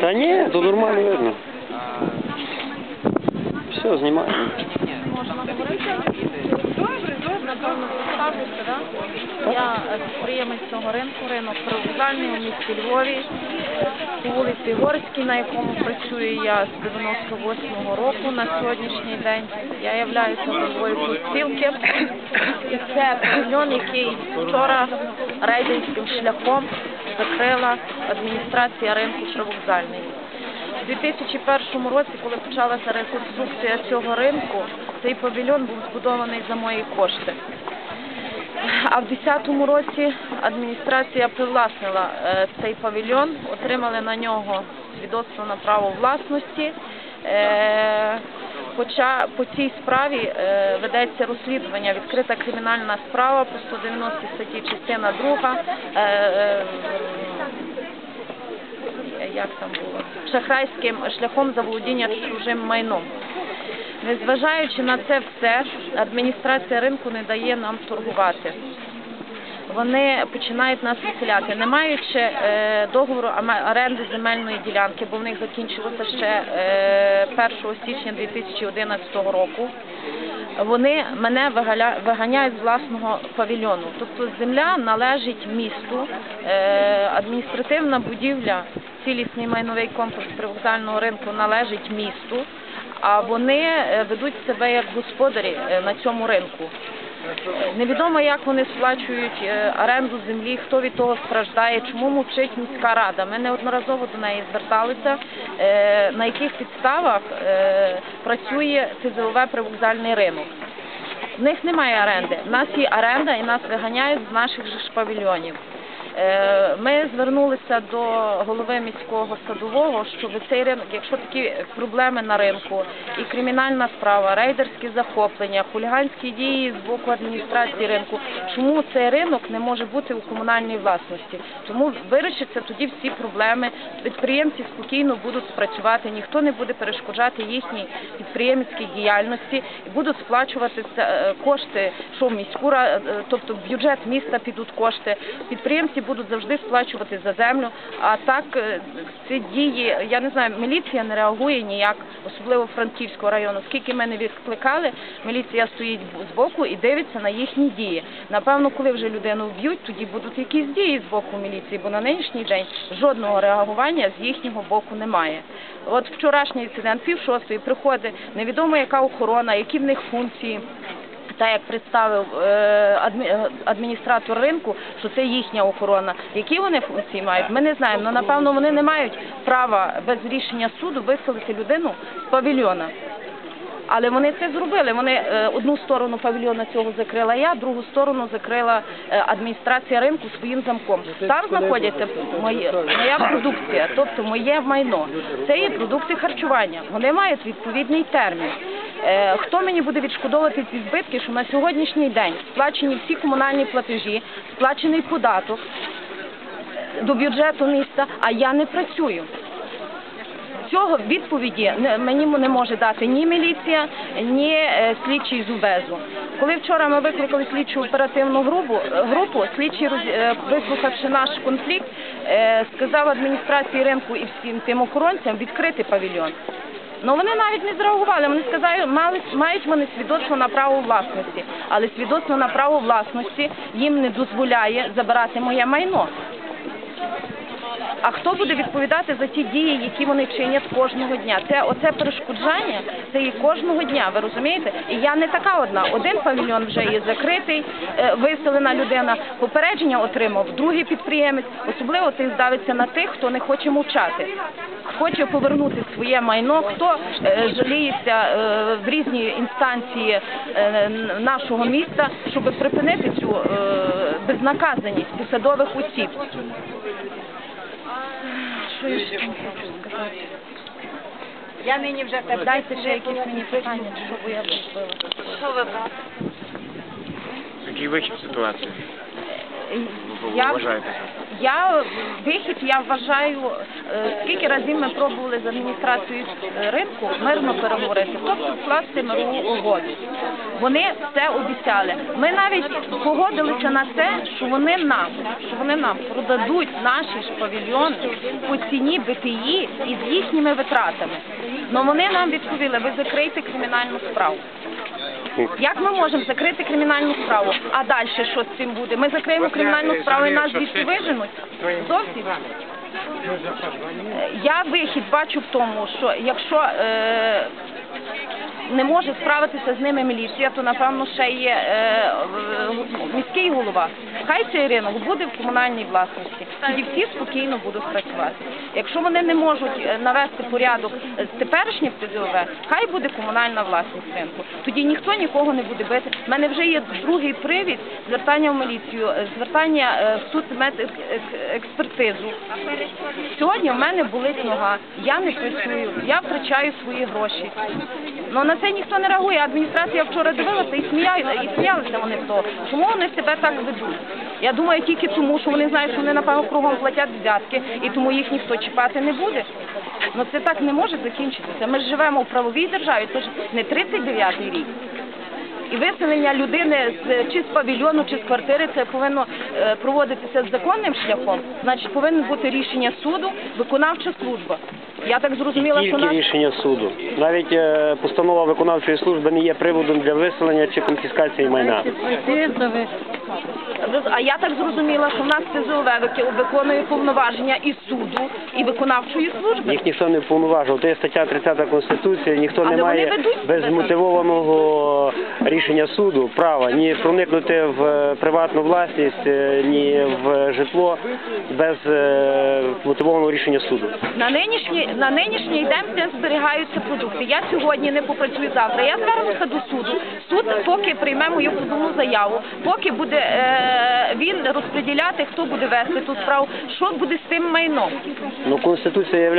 Та ні, то нормально видно. Все, говорити? Добре, добре, напевно, представлюся, так? Я підприємець цього ринку, ринок привокзальний у місті Львові, по вулиці Горській, на якому працюю я з 98-го року на сьогоднішній день. Я являюся головою профспілки. І це павільйон, який вчора рейдерським шляхом закрила адміністрація ринку привокзальний. У 2001 році, коли почалася реконструкція цього ринку, цей павільйон був збудований за мої кошти. А в 2010 році адміністрація привласнила е, цей павільйон, отримали на нього свідоцтво на право власності. Хоча по цій справі е, ведеться розслідування, відкрита кримінальна справа по 190 статті частина 2 е, е, як там було, шахрайським шляхом заволодіння чужим майном. Незважаючи на це все, адміністрація ринку не дає нам торгувати. Вони починають нас виселяти, не маючи е, договору оренди земельної ділянки, бо в них закінчилося ще е, 1 січня 2011 року. Вони мене виганяють з власного павільйону. Тобто земля належить місту, е, адміністративна будівля, цілісний майновий комплекс привокзального ринку належить місту, а вони е, ведуть себе як господарі е, на цьому ринку. Невідомо, як вони сплачують е, оренду землі, хто від того страждає, чому мовчить міська рада. Ми неодноразово до неї зверталися, е, на яких підставах е, працює ТЗОВ привокзальний ринок. В них немає оренди. У нас є оренда і нас виганяють з наших ж павільйонів. Е, Ми звернулися до голови міського садового, щоб цей ринок, якщо такі проблеми на ринку, і кримінальна справа, рейдерські захоплення, хуліганські дії з боку адміністрації ринку, чому цей ринок не може бути у комунальній власності? Тому вирішаться тоді всі проблеми. Підприємці спокійно будуть спрацювати, ніхто не буде перешкоджати їхній підприємницькій діяльності і будуть сплачувати е, кошти, що в міську е, тобто бюджет міста підуть кошти. Підприємці будуть завжди сплачувати за землю. А так е, ці дії, я не знаю, міліція не реагує ніяк, особливо Франківського району. Скільки ми не відкликали, міліція стоїть з боку і дивиться на їхні дії. Напевно, коли вже людину вб'ють, тоді будуть якісь дії з боку міліції, бо на нинішній день жодного реагування з їхнього боку немає. От вчорашній інцидент, пів шостої приходить, невідомо яка охорона, які в них функції. Так як представив е, е, адміністратор ринку, що це їхня охорона. Які вони функції мають, ми не знаємо. Ну напевно вони не мають права без рішення суду виселити людину з павільйона. Але вони це зробили. Вони е, одну сторону павільйона цього закрила я, другу сторону закрила е, адміністрація ринку своїм замком. Там знаходяться моє, моя продукція, тобто моє майно. Це є продукти харчування. Вони мають відповідний термін. Е, Хто мені буде відшкодовувати ці збитки, що на сьогоднішній день сплачені всі комунальні платежі, сплачений податок до бюджету міста, а я не працюю. Цього відповіді мені не може дати ні міліція, ні е, слідчий з УБЕЗу. Коли вчора ми викликали слідчу оперативну групу, групу слідчий, е, вислухавши наш конфлікт, е, сказав адміністрації ринку і всім тим охоронцям відкрити павільйон. Ну вони навіть не зреагували. Вони сказали, мали мають вони свідоцтво на право власності, але свідоцтво на право власності їм не дозволяє забирати моє майно. А хто буде відповідати за ті дії, які вони чинять кожного дня? Це оце перешкоджання, це і кожного дня. Ви розумієте? І я не така одна. Один павільйон вже є закритий, е, виселена людина. Попередження отримав другий підприємець. Особливо це здавиться на тих, хто не хоче мовчати. Хоче повернути своє майно, хто е, жаліється е, в різні інстанції нашого міста, щоб припинити цю безнаказаність посадових осіб. Я нині вже так Дайте ще якісь мені питання, щоб я зробила. Що ви брати? Який вихід ситуації? Е, ви Я- вважаєте? Я вихід я вважаю, е, скільки разів ми пробували з адміністрацією е, ринку мирно переговорити, тобто скласти мирову угоду. Вони це обіцяли. Ми навіть погодилися на те, що вони нам, що вони нам продадуть наші ж павільйони по ціні БТІ і з їхніми витратами. Но вони нам відповіли, ви закрийте кримінальну справу. Як ми можемо закрити кримінальну справу? А далі що з цим буде? Ми закриємо кримінальну справу і нас звідси виженуть? Зовсім. Я вихід бачу в тому, що якщо е, не може справитися з ними міліція, то напевно ще є е, міський голова. Хай цей ринок буде в комунальній власності. Тоді всі спокійно будуть працювати. Якщо вони не можуть е, навести порядок з теперішнім ТЗОВ, хай буде комунальна власність ринку. Тоді ніхто нікого не буде бити. У мене вже є другий привід звертання в міліцію, е, звертання е, в суд медекспертизу. Сьогодні в мене болить нога, я не працюю, я втрачаю свої гроші. Ну на це ніхто не реагує. Адміністрація вчора дивилася і сміялися, і сміялися вони з того. Чому вони себе так ведуть? Я думаю, тільки тому, що вони знають, що вони напевно кругом платять взятки, і тому їх ніхто чіпати не буде. Ну це так не може закінчитися. Ми ж живемо в правовій державі, це ж не 39-й рік. І виселення людини з чи з павільйону, чи з квартири це повинно е, проводитися законним шляхом. Значить, повинно бути рішення суду, виконавча служба. Я так зрозуміла, що Тільки нас рішення суду. Навіть е, постанова виконавчої служби не є приводом для виселення чи конфіскації майна. А я так зрозуміла, що в нас вики- виконує повноваження і суду, і виконавчої служби. Їх ніхто не вповноважив. То є стаття 30 Конституції, ніхто Але не має ведуть себе без мотивованого рішення суду права ні проникнути в е, приватну власність, е, ні в житло без е, мотивованого рішення суду. На нинішній на нинішній день де зберігаються продукти. Я сьогодні не попрацюю завтра. Я звернуся до суду. Суд, поки прийме мою позовну заяву, поки буде він розподіляти, хто буде вести ту справу, що буде з тим майном. Ну, Конституція є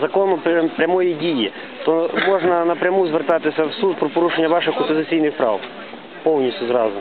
законом прям- прямої дії, то можна напряму звертатися в суд про порушення ваших конституційних прав. Повністю зразу.